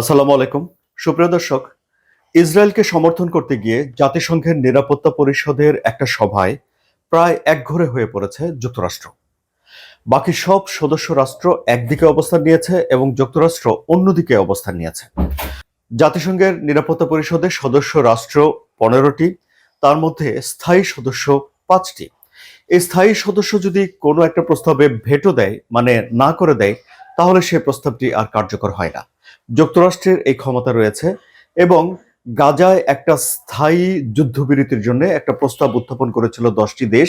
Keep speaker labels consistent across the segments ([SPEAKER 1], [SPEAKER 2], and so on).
[SPEAKER 1] আসসালামু আলাইকুম সুপ্রিয় দর্শক ইসরায়েলকে সমর্থন করতে গিয়ে জাতিসংঘের নিরাপত্তা পরিষদের একটা সভায় প্রায় একঘরে হয়ে পড়েছে যুক্তরাষ্ট্র বাকি সব সদস্য রাষ্ট্র একদিকে অবস্থান নিয়েছে এবং যুক্তরাষ্ট্র অন্যদিকে অবস্থান নিয়েছে জাতিসংঘের নিরাপত্তা পরিষদের সদস্য রাষ্ট্র পনেরোটি তার মধ্যে স্থায়ী সদস্য পাঁচটি এই স্থায়ী সদস্য যদি কোনো একটা প্রস্তাবে ভেটো দেয় মানে না করে দেয় তাহলে সেই প্রস্তাবটি আর কার্যকর হয় না যুক্তরাষ্ট্রের এই ক্ষমতা রয়েছে এবং গাজায় একটা স্থায়ী যুদ্ধবিরতির জন্য একটা প্রস্তাব উত্থাপন করেছিল দশটি দেশ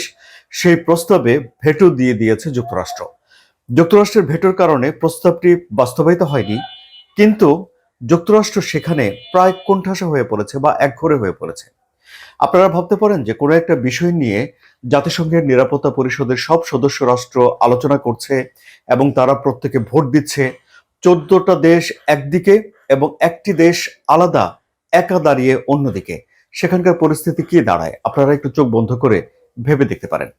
[SPEAKER 1] সেই প্রস্তাবে ভেটো দিয়ে দিয়েছে যুক্তরাষ্ট্র যুক্তরাষ্ট্রের ভেটোর কারণে প্রস্তাবটি বাস্তবায়িত হয়নি কিন্তু যুক্তরাষ্ট্র সেখানে প্রায় কোণঠাসা হয়ে পড়েছে বা একঘরে হয়ে পড়েছে আপনারা ভাবতে পারেন যে কোনো একটা বিষয় নিয়ে জাতিসংঘের নিরাপত্তা পরিষদের সব সদস্য রাষ্ট্র আলোচনা করছে এবং তারা প্রত্যেকে ভোট দিচ্ছে চোদ্দটা দেশ একদিকে এবং একটি দেশ আলাদা একা দাঁড়িয়ে অন্যদিকে সেখানকার পরিস্থিতি কি দাঁড়ায় আপনারা একটু চোখ বন্ধ করে ভেবে দেখতে পারেন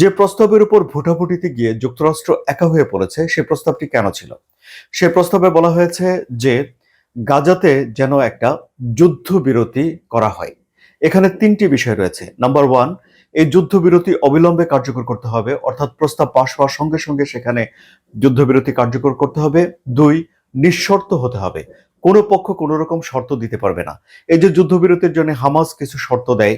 [SPEAKER 1] যে প্রস্তাবের উপর ভোটাভুটিতে গিয়ে যুক্তরাষ্ট্র একা হয়ে পড়েছে সে প্রস্তাবটি কেন ছিল সে প্রস্তাবে বলা হয়েছে যে গাজাতে যেন একটা যুদ্ধবিরতি করা হয় এখানে তিনটি বিষয় রয়েছে নাম্বার ওয়ান এই যুদ্ধবিরতি অবিলম্বে কার্যকর করতে হবে অর্থাৎ প্রস্তাব পাশ হওয়ার সঙ্গে সঙ্গে সেখানে যুদ্ধবিরতি কার্যকর করতে হবে দুই নিঃশর্ত হতে হবে কোনো পক্ষ কোনো রকম শর্ত দিতে পারবে না এই যে যুদ্ধবিরতির জন্য হামাস কিছু শর্ত দেয়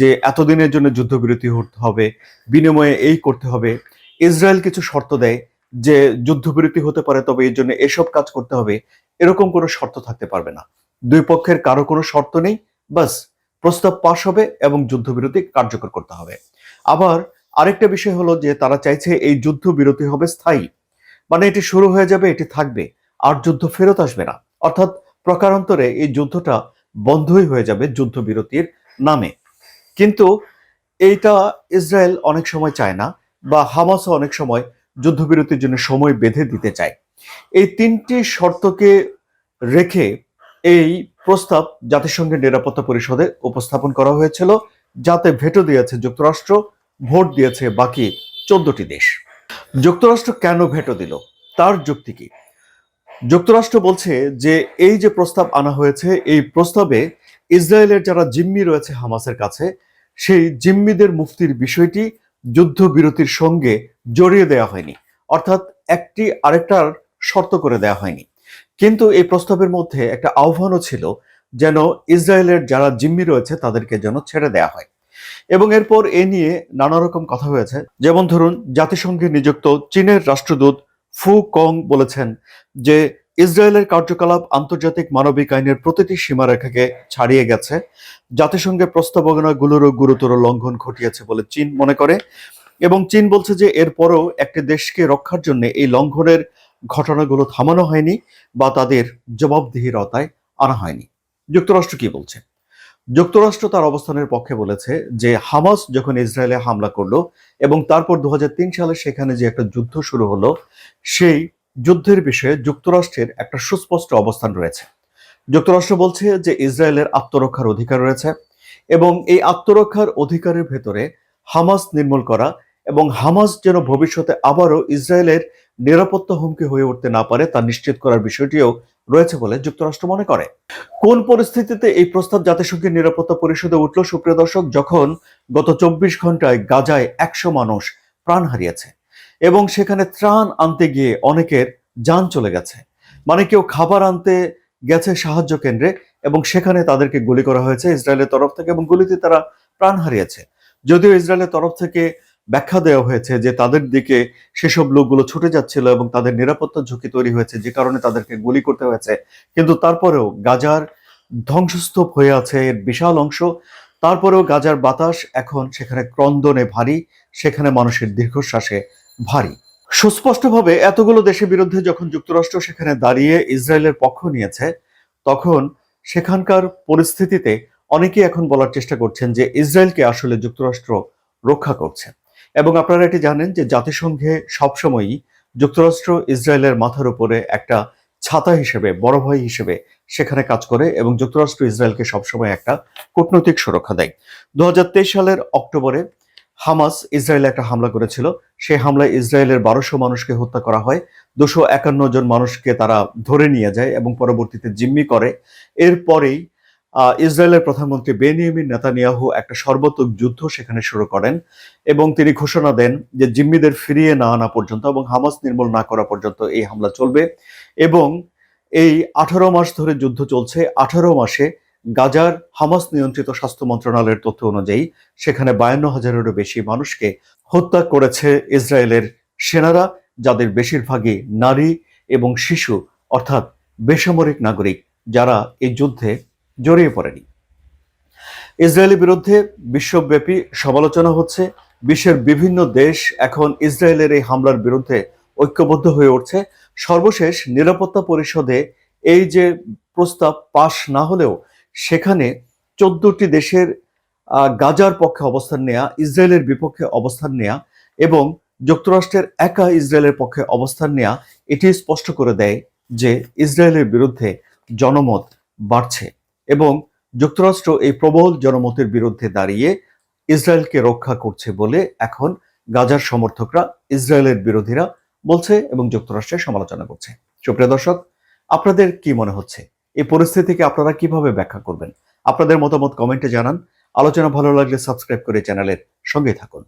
[SPEAKER 1] যে এতদিনের জন্য যুদ্ধবিরতি হতে হবে বিনিময়ে এই করতে হবে ইসরায়েল কিছু শর্ত দেয় যে যুদ্ধবিরতি হতে পারে তবে এর জন্য এসব কাজ করতে হবে এরকম কোনো শর্ত থাকতে পারবে না দুই পক্ষের কারো কোনো শর্ত নেই বাস প্রস্তাব পাশ হবে এবং যুদ্ধবিরতি কার্যকর করতে হবে আবার আরেকটা বিষয় হলো যে তারা চাইছে এই যুদ্ধবিরতি হবে স্থায়ী মানে এটি শুরু হয়ে যাবে এটি থাকবে আর যুদ্ধ ফেরত আসবে না অর্থাৎ প্রকারান্তরে এই যুদ্ধটা বন্ধই হয়ে যাবে যুদ্ধবিরতির নামে কিন্তু এইটা ইসরায়েল অনেক সময় চায় না বা হামাসও অনেক সময় যুদ্ধবিরতির জন্য সময় বেঁধে দিতে চায় এই তিনটি শর্তকে রেখে এই প্রস্তাব জাতিসংঘের নিরাপত্তা পরিষদে উপস্থাপন করা হয়েছিল যাতে ভেটো দিয়েছে যুক্তরাষ্ট্র ভোট দিয়েছে বাকি চোদ্দটি দেশ যুক্তরাষ্ট্র কেন ভেটো দিল তার যুক্তি কি যুক্তরাষ্ট্র বলছে যে এই যে প্রস্তাব আনা হয়েছে এই প্রস্তাবে ইসরায়েলের যারা জিম্মি রয়েছে হামাসের কাছে সেই জিম্মিদের মুক্তির বিষয়টি যুদ্ধবিরতির সঙ্গে জড়িয়ে দেওয়া হয়নি অর্থাৎ একটি আরেকটার শর্ত করে দেওয়া হয়নি কিন্তু এই প্রস্তাবের মধ্যে একটা আহ্বানও ছিল যেন ইসরায়েলের যারা জিম্মি রয়েছে তাদেরকে যেন ছেড়ে দেয়া হয় এবং এরপর এ নিয়ে নানা রকম কথা হয়েছে যেমন ধরুন জাতিসংঘে নিযুক্ত চীনের রাষ্ট্রদূত ফু কং বলেছেন যে ইসরায়েলের কার্যকলাপ আন্তর্জাতিক মানবিক আইনের প্রতিটি সীমারেখাকে ছাড়িয়ে গেছে জাতিসংঘের প্রস্তাবনাগুলোরও গুরুতর লঙ্ঘন ঘটিয়েছে বলে চীন মনে করে এবং চীন বলছে যে এরপরও একটি দেশকে রক্ষার জন্য এই লঙ্ঘনের ঘটনাগুলো থামানো হয়নি বা তাদের জবাবদিহিরতায় আনা হয়নি যুক্তরাষ্ট্র কি বলছে যুক্তরাষ্ট্র তার অবস্থানের পক্ষে বলেছে যে হামাস যখন ইসরায়েলে হামলা করলো এবং তারপর দু সালে সেখানে যে একটা যুদ্ধ শুরু হলো সেই যুদ্ধের বিষয়ে যুক্তরাষ্ট্রের একটা সুস্পষ্ট অবস্থান রয়েছে যুক্তরাষ্ট্র বলছে যে ইসরায়েলের আত্মরক্ষার অধিকার রয়েছে এবং এই আত্মরক্ষার অধিকারের ভেতরে হামাস নির্মূল করা এবং হামাস যেন ভবিষ্যতে আবারও ইসরায়েলের নিরাপত্তা হুমকি হয়ে উঠতে না পারে তা নিশ্চিত করার বিষয়টিও রয়েছে বলে যুক্তরাষ্ট্র মনে করে কোন পরিস্থিতিতে এই প্রস্তাব জাতিসংঘের নিরাপত্তা পরিষদে উঠল সুপ্রিয় দর্শক যখন গত চব্বিশ ঘন্টায় গাজায় একশো মানুষ প্রাণ হারিয়েছে এবং সেখানে ত্রাণ আনতে গিয়ে অনেকের যান চলে গেছে মানে কেউ খাবার আনতে গেছে সাহায্য কেন্দ্রে এবং সেখানে তাদেরকে গুলি করা হয়েছে ইসরায়েলের তরফ থেকে এবং গুলিতে তারা প্রাণ হারিয়েছে যদিও ইসরায়েলের তরফ থেকে ব্যাখ্যা দেওয়া হয়েছে যে তাদের দিকে সেসব লোকগুলো ছুটে যাচ্ছিল এবং তাদের নিরাপত্তা ঝুঁকি তৈরি হয়েছে যে কারণে তাদেরকে গুলি করতে হয়েছে কিন্তু তারপরেও গাজার ধ্বংসস্তূপ হয়ে আছে এর বিশাল অংশ তারপরেও গাজার বাতাস এখন সেখানে ক্রন্দনে ভারী সেখানে মানুষের দীর্ঘশ্বাসে ভারী সুস্পষ্টভাবে এতগুলো দেশের বিরুদ্ধে যখন যুক্তরাষ্ট্র সেখানে দাঁড়িয়ে ইসরায়েলের পক্ষ নিয়েছে তখন সেখানকার পরিস্থিতিতে অনেকেই এখন বলার চেষ্টা করছেন যে ইসরায়েলকে আসলে যুক্তরাষ্ট্র রক্ষা করছেন এবং আপনারা এটি জানেন যে জাতিসংঘে সবসময়ই যুক্তরাষ্ট্র ইসরায়েলের মাথার উপরে একটা ছাতা হিসেবে বড় ভাই হিসেবে সেখানে কাজ করে এবং যুক্তরাষ্ট্র ইসরায়েলকে সবসময় একটা কূটনৈতিক সুরক্ষা দেয় দু সালের অক্টোবরে হামাস ইসরায়েলে একটা হামলা করেছিল সেই হামলায় ইসরায়েলের বারোশো মানুষকে হত্যা করা হয় দুশো একান্ন জন মানুষকে তারা ধরে নিয়ে যায় এবং পরবর্তীতে জিম্মি করে এরপরেই ইসরায়েলের প্রধানমন্ত্রী বেনিয়ামিন নেতানিয়াহু একটা সর্বোত্তক যুদ্ধ সেখানে শুরু করেন এবং তিনি ঘোষণা দেন যে জিম্মিদের ফিরিয়ে না আনা পর্যন্ত এবং হামাস নির্মূল না করা পর্যন্ত এই হামলা চলবে এবং এই আঠারো মাস ধরে যুদ্ধ চলছে আঠারো মাসে গাজার হামাস নিয়ন্ত্রিত স্বাস্থ্য মন্ত্রণালয়ের তথ্য অনুযায়ী সেখানে বায়ান্ন হাজারেরও বেশি মানুষকে হত্যা করেছে ইসরায়েলের সেনারা যাদের বেশিরভাগই নারী এবং শিশু অর্থাৎ বেসামরিক নাগরিক যারা এই যুদ্ধে জড়িয়ে পড়েনি ইসরায়েলের বিরুদ্ধে বিশ্বব্যাপী সমালোচনা হচ্ছে বিশ্বের বিভিন্ন দেশ এখন ইসরায়েলের এই হামলার বিরুদ্ধে ঐক্যবদ্ধ হয়ে উঠছে সর্বশেষ নিরাপত্তা পরিষদে এই যে প্রস্তাব পাশ না হলেও সেখানে চোদ্দটি দেশের গাজার পক্ষে অবস্থান নেয়া ইসরায়েলের বিপক্ষে অবস্থান নেয়া এবং যুক্তরাষ্ট্রের একা ইসরায়েলের পক্ষে অবস্থান নেয়া এটি স্পষ্ট করে দেয় যে ইসরায়েলের বিরুদ্ধে জনমত বাড়ছে এবং যুক্তরাষ্ট্র এই প্রবল জনমতের বিরুদ্ধে দাঁড়িয়ে ইসরায়েলকে রক্ষা করছে বলে এখন গাজার সমর্থকরা ইসরায়েলের বিরোধীরা বলছে এবং যুক্তরাষ্ট্রের সমালোচনা করছে সুপ্রিয় দর্শক আপনাদের কি মনে হচ্ছে এই পরিস্থিতিকে আপনারা কিভাবে ব্যাখ্যা করবেন আপনাদের মতামত কমেন্টে জানান আলোচনা ভালো লাগলে সাবস্ক্রাইব করে চ্যানেলের সঙ্গে থাকুন